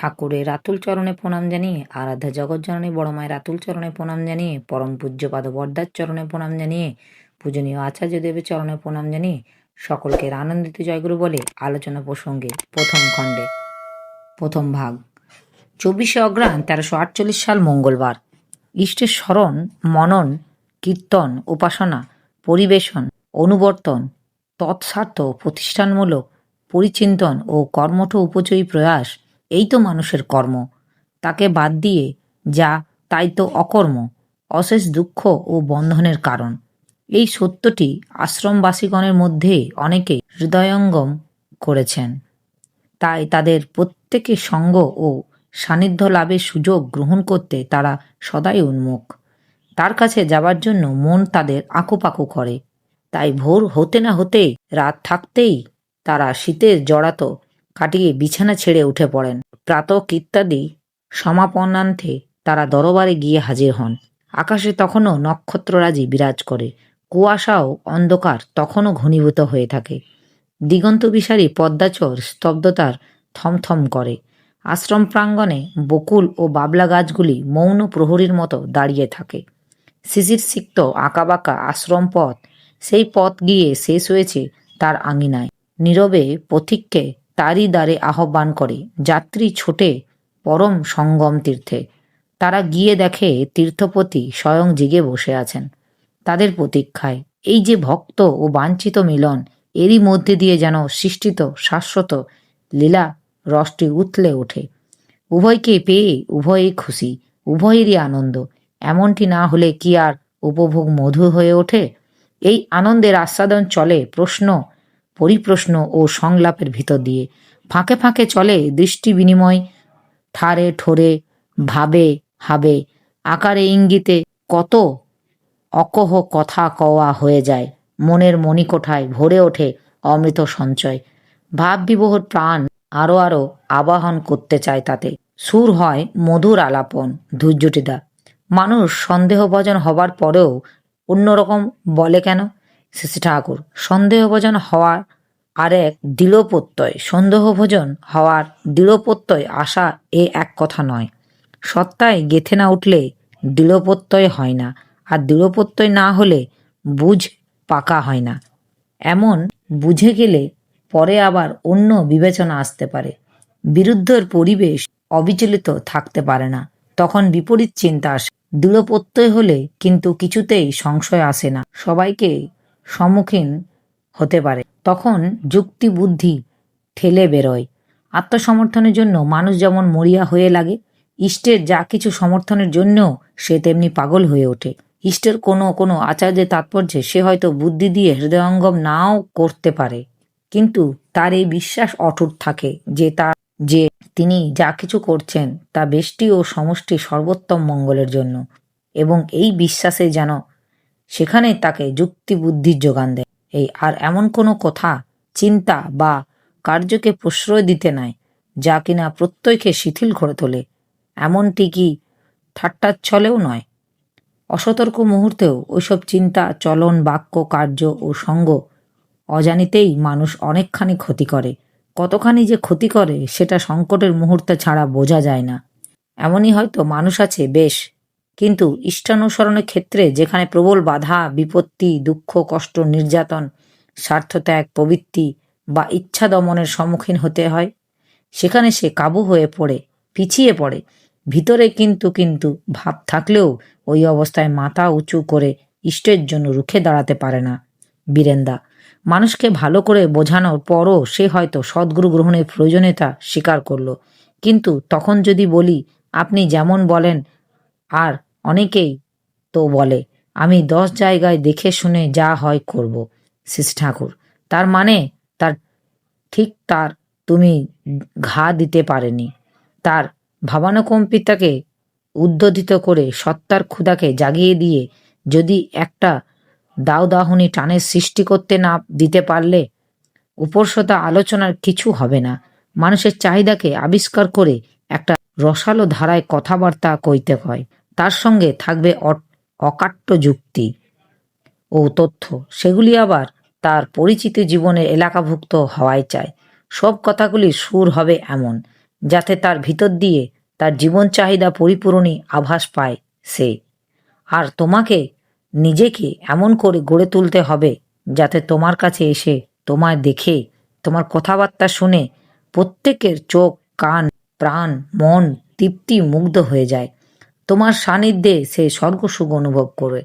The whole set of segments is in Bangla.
ঠাকুরের রাতুল চরণে প্রণাম জানিয়ে, আরাধ্যা জগৎজননী বড় মায়ের রাতুল চরণে প্রণাম জানিয়ে, পরম পূজ্যপাদ বর্দার চরণে প্রণাম জানিয়ে, পূজনীয় আচার্য দেবের চরণে প্রণাম জানিয়ে সকলকে আনন্দিত জয়গুরু বলে আলোচনা প্রসঙ্গে প্রথম খণ্ডে। প্রথম ভাগ। চব্বিশে অগ্রহায়ণ তেরোশো আটচল্লিশ সাল মঙ্গলবার। ইষ্টের স্মরণ, মনন, কীর্তন, উপাসনা, পরিবেশন, অনুবর্তন, তৎস্বার্থ, প্রতিষ্ঠানমূলক, পরিচিন্তন ও কর্মঠ উপচয়ী প্রয়াস এই তো মানুষের কর্ম। তাকে বাদ দিয়ে যা, তাই তো অকর্ম, অশেষ দুঃখ ও বন্ধনের কারণ। এই সত্যটি আশ্রমবাসীগণের মধ্যে অনেকে হৃদয়ঙ্গম করেছেন। তাই তাদের প্রত্যেকের সঙ্গ ও সান্নিধ্য লাভের সুযোগ গ্রহণ করতে তারা সদাই উন্মুখ। তার কাছে যাবার জন্য মন তাদের আঁকুপাকু করে। তাই ভোর হতে না হতে রাত থাকতেই তারা শীতের জড়াতো কাটিয়ে বিছানা ছেড়ে উঠে পড়েন। প্রাতক ইত্যাদি সমাপনান্তে তারা দরবারে গিয়ে হাজির হন। আকাশে তখনও নক্ষত্ররাজি বিরাজ করে। কুয়াশাও অন্ধকার তখনও ঘনীভূত হয়ে থাকে। দিগন্ত বিসারী পদ্মাচর স্তব্ধতার থমথম করে। আশ্রম প্রাঙ্গণে বকুল ও বাবলা গাছগুলি মৌন প্রহরীর মতো দাঁড়িয়ে থাকে। শিশির সিক্ত আঁকাবাঁকা আশ্রম পথ, সেই পথ গিয়ে শেষ হয়েছে তার আঙিনায়। নীরবে পথিককে তারই দ্বারে আহ্বান করে, যাত্রী ছোটে পরম সঙ্গম তীর্থে। তারা গিয়ে দেখে তীর্থপতি স্বয়ং জেগে বসে আছেন। তাদের প্রতীক্ষায় এই যে ভক্ত ও বাঞ্ছিত মিলন, এরই মধ্যে দিয়ে যেন সৃষ্টিত শাশ্বত লীলা রসটি উথলে ওঠে। উভয়কে পেয়ে উভয়ই খুশি, উভয়েরই আনন্দ। এমনটি না হলে কি আর উপভোগ মধু হয়ে ওঠে? এই আনন্দের আস্বাদন চলে প্রশ্ন পরিপ্রশ্ন ও সংলাপের ভিতর দিয়ে ফাঁকে ফাঁকে চলে দৃষ্টি বিনিময় ঠারে ঠোরে, ভাবে, হাবে, আকারে ইঙ্গিতে কত অকহ কথা কওয়া হয়ে যায়, মনের মণিকোঠায় ভরে ওঠে অমৃত সঞ্চয়। ভাব বিবহর প্রাণ আরও আরও আবাহন করতে চায় তাতে। সুর হয় মধুর আলাপন ধৈর্যটিদা মানুষ সন্দেহভজন হবার পরেও অন্যরকম বলে কেন? শ্রী ঠাকুর। সন্দেহভজন হওয়ার আর এক দৃঢ় প্রত্যয় সন্দেহভোজন হওয়ার দৃঢ় প্রত্যয় আশা এ এক কথা নয়। সত্তায় গেথে না উঠলে দৃঢ় প্রত্যয় হয় না, আর দৃঢ় প্রত্যয় না হলে বুঝ পাকা হয় না। এমন বুঝে গেলে পরে আবার অন্য বিবেচনা আসতে পারে। বিরুদ্ধের পরিবেশ অবিচলিত থাকতে পারে না। তখন বিপরীত চিন্তা আসে। দৃঢ় প্রত্যয় হলে কিন্তু কিছুতেই সংশয় আসে না। সবাইকে সম্মুখীন হতে পারে। তখন যুক্তি বুদ্ধি ঠেলে বেরোয়। আত্মসমর্থনের জন্য মানুষ যেমন মরিয়া হয়ে লাগে, ইষ্টের যা কিছু সমর্থনের জন্য সে তেমনি পাগল হয়ে ওঠে। ইষ্টের কোনো কোনো আচার্যের তাৎপর্যে সে হয়তো বুদ্ধি দিয়ে হৃদয়ঙ্গম নাও করতে পারে। কিন্তু তার এই বিশ্বাস অটুট থাকে যে তার যে তিনি যা কিছু করছেন তা বেষ্টি ও সমষ্টি সর্বোত্তম মঙ্গলের জন্য। এবং এই বিশ্বাসে যেন সেখানে তাকে যুক্তি বুদ্ধির যোগান দেয়। এই আর এমন কোনো কথা, চিন্তা বা কার্যকে প্রশ্রয় দিতে নাই, যা কিনা প্রত্যয়কে শিথিল করে তোলে। এমনটি কি ঠাট্টার ছলেও নয়? অসতর্ক মুহূর্তেও ওইসব চিন্তা, চলন, বাক্য, কার্য ও সঙ্গ অজানিতেই মানুষ অনেকখানি ক্ষতি করে। কতখানি যে ক্ষতি করে, সেটা সংকটের মুহূর্তে ছাড়া বোঝা যায় না। এমনই হয়তো মানুষ আছে, বেশ। কিন্তু ইষ্টানুসরণের ক্ষেত্রে যেখানে প্রবল বাধা, বিপত্তি, দুঃখ, কষ্ট, নির্যাতন, স্বার্থত্যাগ, প্রবৃত্তি বা ইচ্ছা দমনের সম্মুখীন হতে হয়, সেখানে সে কাবু হয়ে পড়ে, পিছিয়ে পড়ে। ভিতরে কিন্তু কিন্তু ভাব থাকলেও ওই অবস্থায় মাথা উঁচু করে ইষ্টের জন্য রুখে দাঁড়াতে পারে না বীরেন্দা। মানুষকে ভালো করে বোঝানোর পরও সে হয়তো সদ্গুরু গ্রহণের প্রয়োজনীয়তা স্বীকার করল। কিন্তু তখন যদি বলি, আপনি যেমন বলেন, আর অনেকেই তো বলে, আমি দশ জায়গায় দেখে শুনে যা হয় করব শ্রী ঠাকুর। তার মানে তার ঠিক তার তুমি ঘা দিতে পারেনি। তার ভাবানুকম্পিতাকে উদ্ধোধিত করে সত্তার ক্ষুদাকে জাগিয়ে দিয়ে যদি একটা দাউদাহনি টানের সৃষ্টি করতে না দিতে পারলে উপরসতা আলোচনার কিছু হবে না। মানুষের চাহিদাকে আবিষ্কার করে একটা রসালো ধারায় কথাবার্তা কইতে হয়। তার সঙ্গে থাকবে অকাট্য যুক্তি ও তথ্য। সেগুলি আবার তার পরিচিত জীবনের এলাকাভুক্ত হওয়াই চায়। সব কথাগুলি সুর হবে এমন, যাতে তার ভিতর দিয়ে তার জীবন চাহিদা পরিপূরণী আভাস পায় সে। আর তোমাকে, নিজেকে এমন করে গড়ে তুলতে হবে, যাতে তোমার কাছে এসে তোমায় দেখে, তোমার কথাবার্তা শুনে প্রত্যেকের চোখ, কান, প্রাণ, মন তৃপ্তি মুগ্ধ হয়ে যায়। তোমার সান্নিধ্যে সে স্বর্গসুখ অনুভব করে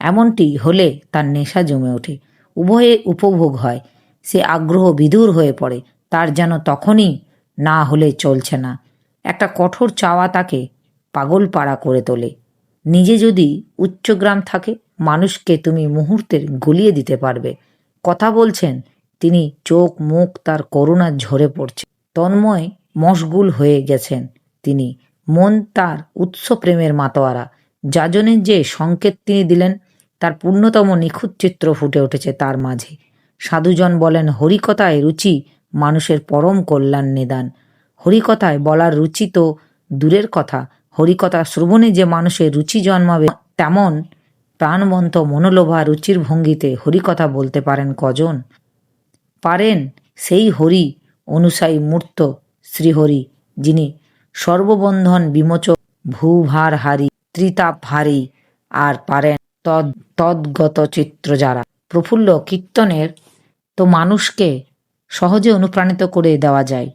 এমনটি হলে তার নেশা জমে ওঠে, উভয়ে উপভোগ হয়। সে আগ্রহ বিদুর হয়ে পড়ে, তার যেন তখনই না হলে চলছে না। একটা কঠোর চাওয়া তাকে পাগল পাড়া করে তোলে। নিজে যদি উচ্চগ্রাম থাকে, মানুষকে তুমি মুহূর্তের গলিয়ে দিতে পারবে। কথা বলছেন, তিনি চোখ মুখ তার করুণা ঝরে পড়ছে। তন্ময় মশগুল হয়ে গেছেন তিনি। মন তার উৎস প্রেমের মাতোয়ারা। যাজনের যে সংকেত তিনি দিলেন, তার পূর্ণতম নিখুঁত চিত্র ফুটে উঠেছে তার মাঝে। সাধুজন বলেন, হরিকথায় রুচি মানুষের পরম কল্যাণ নিদান। হরিকথায় বলার রুচি তো দূরের কথা। হরিকথা শ্রবণে যে মানুষের রুচি জন্মাবে, তেমন প্রাণবন্ত মনোলোভা রুচির ভঙ্গিতে হরিকথা বলতে পারেন কজন? পারেন সেই হরি অনুসায়ী মূর্ত শ্রীহরি, যিনি সর্ববন্ধন বিমোচক ভূভার হারি ত্রিতাপ হারি আর পারেন তদ, তদ্গত চিত্র যারা। প্রফুল্ল, কীর্তনের তো মানুষকে সহজে অনুপ্রাণিত করে দেওয়া যায়।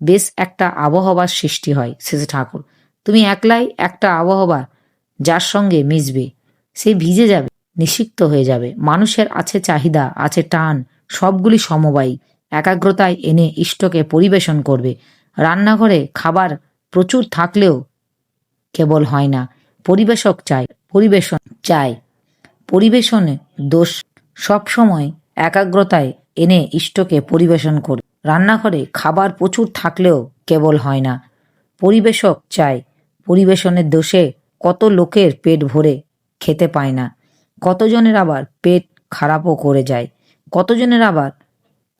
বেশ একটা আবহাওয়ার সৃষ্টি হয় শেষে ঠাকুর। তুমি একলাই একটা আবহাওয়া যার সঙ্গে মিশবে, সে ভিজে যাবে, নিষিক্ত হয়ে যাবে। মানুষের আছে চাহিদা, আছে টান, সবগুলি সমবায়ী। একাগ্রতায় এনে ইষ্টকে পরিবেশন করবে। রান্নাঘরে খাবার প্রচুর থাকলেও কেবল হয় না। পরিবেশক চায়, পরিবেশন চায়। পরিবেশনে দোষ সবসময় একাগ্রতায় এনে ইষ্টকে পরিবেশন করে। রান্নাঘরে খাবার প্রচুর থাকলেও কেবল হয় না। পরিবেশক চায়, পরিবেশনের দোষে কত লোকের পেট ভরে খেতে পায় না। কতজনের আবার পেট খারাপও করে যায়। কতজনের আবার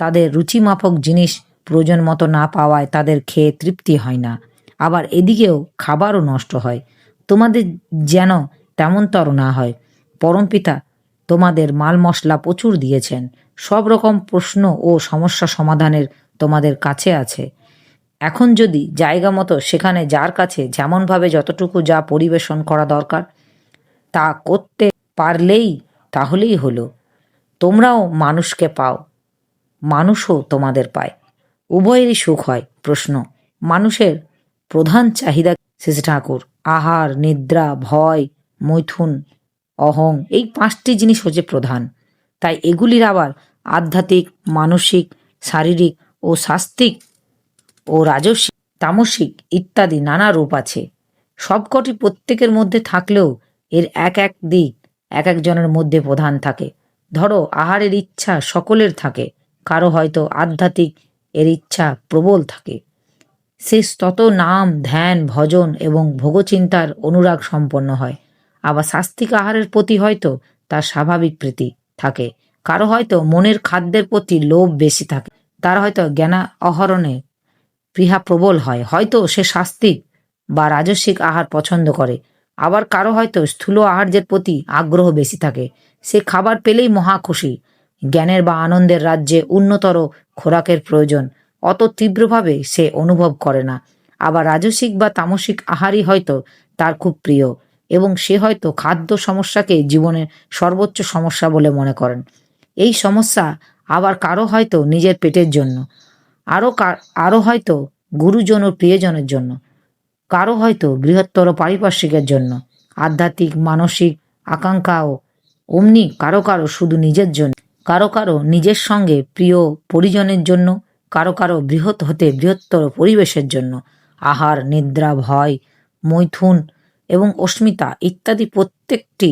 তাদের রুচিমাফক জিনিস প্রয়োজন মতো না পাওয়ায় তাদের খেয়ে তৃপ্তি হয় না। আবার এদিকেও খাবারও নষ্ট হয়। তোমাদের যেন তেমনতর না হয়। পরমপিতা তোমাদের মাল মশলা প্রচুর দিয়েছেন। সব রকম প্রশ্ন ও সমস্যা সমাধানের তোমাদের কাছে আছে। এখন যদি জায়গা মতো সেখানে যার কাছে যেমনভাবে যতটুকু যা পরিবেশন করা দরকার, তা করতে পারলেই তাহলেই হলো। তোমরাও মানুষকে পাও, মানুষও তোমাদের পায়। উভয়েরই সুখ হয় প্রশ্ন। মানুষের প্রধান চাহিদা শেষে ঠাকুর। আহার, নিদ্রা, ভয়, মৈথুন, অহং, এই পাঁচটি জিনিস হচ্ছে প্রধান। তাই এগুলির আবার আধ্যাত্মিক, মানসিক, শারীরিক ও শাস্তিক ও রাজস্বিক, তামসিক ইত্যাদি নানা রূপ আছে। সবকটি প্রত্যেকের মধ্যে থাকলেও এর এক এক দিক এক একজনের মধ্যে প্রধান থাকে। ধরো, আহারের ইচ্ছা সকলের থাকে, কারও হয়তো আধ্যাত্মিক এর ইচ্ছা প্রবল থাকে। সে তত নাম, ধ্যান, ভজন এবং ভোগচিন্তার অনুরাগ সম্পন্ন হয়। আবার শাস্তিক আহারের প্রতি হয়তো তার স্বাভাবিক প্রীতি থাকে। কারও হয়তো মনের খাদ্যের প্রতি লোভ বেশি থাকে। তার হয়তো জ্ঞানা অহরণে প্রিহা প্রবল হয়। হয়তো সে শাস্তিক বা রাজস্বিক আহার পছন্দ করে। আবার কারও হয়তো স্থূল আহার্যের প্রতি আগ্রহ বেশি থাকে। সে খাবার পেলেই মহা খুশি। জ্ঞানের বা আনন্দের রাজ্যে উন্নতর খোরাকের প্রয়োজন। অত তীব্রভাবে সে অনুভব করে না। আবার রাজসিক বা তামসিক আহারই হয়তো তার খুব প্রিয় এবং সে হয়তো খাদ্য সমস্যাকে জীবনের সর্বোচ্চ সমস্যা বলে মনে করেন। এই সমস্যা আবার কারও হয়তো নিজের পেটের জন্য আরও আরও হয়তো গুরুজন ও প্রিয়জনের জন্য, কারও হয়তো বৃহত্তর পারিপার্শ্বিকের জন্য, আধ্যাত্মিক, মানসিক আকাঙ্ক্ষাও অমনি কারও কারও শুধু নিজের জন্য, কারও কারও নিজের সঙ্গে প্রিয় পরিজনের জন্য কারও কারও বৃহৎ হতে বৃহত্তর পরিবেশের জন্য। আহার, নিদ্রা, ভয়, মৈথুন এবং অস্মিতা ইত্যাদি প্রত্যেকটি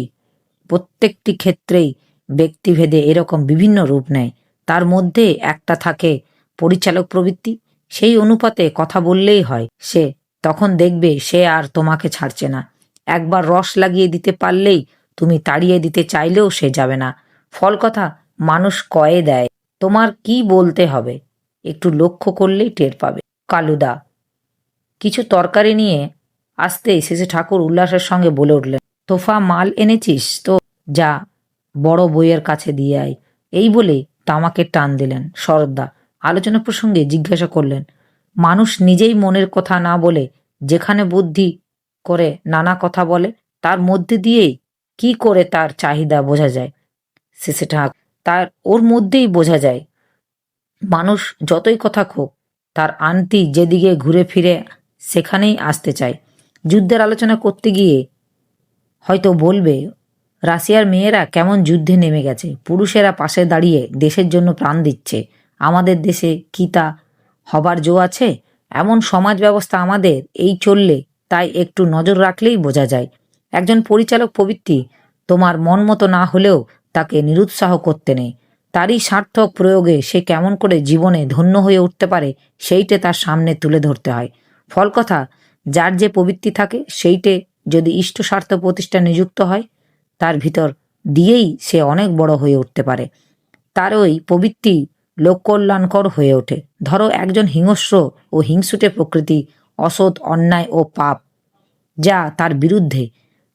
প্রত্যেকটি ক্ষেত্রেই ব্যক্তিভেদে এরকম বিভিন্ন রূপ নেয়। তার মধ্যে একটা থাকে পরিচালক প্রবৃত্তি। সেই অনুপাতে কথা বললেই হয়, সে তখন দেখবে সে আর তোমাকে ছাড়ছে না। একবার রস লাগিয়ে দিতে পারলেই তুমি তাড়িয়ে দিতে চাইলেও সে যাবে না। ফল কথা, মানুষ কয়ে দেয়, তোমার কি বলতে হবে? একটু লক্ষ্য করলেই টের পাবে। কালুদা, কিছু তরকারি নিয়ে আসতেই শেষে ঠাকুর উল্লাসের সঙ্গে বলে উঠলেন, তোফা, মাল এনেছিস? তো যা, বড় বইয়ের কাছে দিয়ে আয়। এই বলে তামাকে টান দিলেন শরদ্দা আলোচনা প্রসঙ্গে জিজ্ঞাসা করলেন, মানুষ নিজেই মনের কথা না বলে যেখানে বুদ্ধি করে নানা কথা বলে, তার মধ্যে দিয়েই কি করে তার চাহিদা বোঝা যায়? শেষে ঠাক তার, ওর মধ্যেই বোঝা যায় মানুষ যতই কথা খোক তার আন্তি যেদিকে ঘুরে ফিরে সেখানেই আসতে চায়। যুদ্ধের আলোচনা করতে গিয়ে হয়তো বলবে, রাশিয়ার মেয়েরা কেমন যুদ্ধে নেমে গেছে, পুরুষেরা পাশে দাঁড়িয়ে দেশের জন্য প্রাণ দিচ্ছে, আমাদের দেশে কি তা হবার জো আছে? এমন সমাজ ব্যবস্থা আমাদের এই চললে তাই একটু নজর রাখলেই বোঝা যায়। একজন পরিচালক প্রবৃত্তি তোমার মন মতো না হলেও তাকে নিরুৎসাহ করতে নেই। তারই সার্থক প্রয়োগে সে কেমন করে জীবনে ধন্য হয়ে উঠতে পারে, সেইটে তার সামনে তুলে ধরতে হয়। ফল কথা, যার যে প্রবৃত্তি থাকে, সেইটে যদি ইষ্ট স্বার্থ প্রতিষ্ঠা নিযুক্ত হয়, তার ভিতর দিয়েই সে অনেক বড় হয়ে উঠতে পারে। তার ওই প্রবৃত্তি লোককল্যাণকর হয়ে ওঠে। ধরো একজন হিংস্র ও হিংসুটে প্রকৃতি অসৎ, অন্যায় ও পাপ, যা তার বিরুদ্ধে।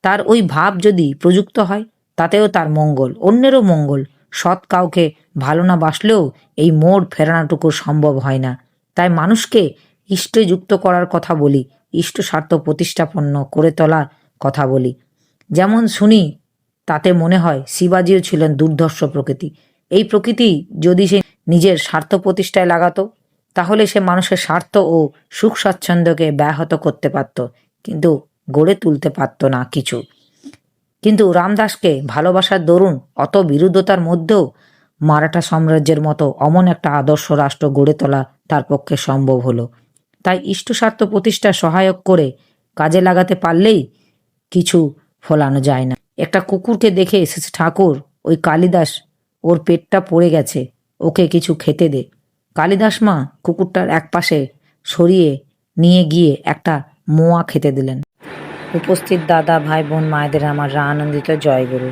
তার ওই ভাব যদি প্রযুক্ত হয়, তাতেও তার মঙ্গল, অন্যেরও মঙ্গল। সৎ কাউকে ভালো না বাসলেও এই মোড় ফেরানোটুকু সম্ভব হয় না। তাই মানুষকে ইষ্টে যুক্ত করার কথা বলি ইষ্ট স্বার্থ প্রতিষ্ঠাপন্ন করে তোলার কথা বলি। যেমন শুনি, তাতে মনে হয় শিবাজিও ছিলেন দুর্ধর্ষ প্রকৃতি। এই প্রকৃতি যদি সে নিজের স্বার্থ প্রতিষ্ঠায় লাগাতো, তাহলে সে মানুষের স্বার্থ ও সুখ স্বাচ্ছন্দ্যকে ব্যাহত করতে পারত, কিন্তু গড়ে তুলতে পারত না কিছু। কিন্তু রামদাসকে ভালোবাসার দরুন অত বিরুদ্ধতার মধ্যেও মারাঠা সাম্রাজ্যের মতো অমন একটা আদর্শ রাষ্ট্র গড়ে তোলা তার পক্ষে সম্ভব হলো। তাই ইষ্টস্বার্থ প্রতিষ্ঠা সহায়ক করে কাজে লাগাতে পারলেই কিছু ফলানো যায় না। একটা কুকুরকে দেখে এসেছে ঠাকুর, ওই কালিদাস, ওর পেটটা পড়ে গেছে, ওকে কিছু খেতে দে। কালিদাস মা কুকুরটার এক পাশে সরিয়ে নিয়ে গিয়ে একটা মোয়া খেতে দিলেন। উপস্থিত দাদা ভাই বোন মায়েদের আমার আনন্দিত জয়গুরু।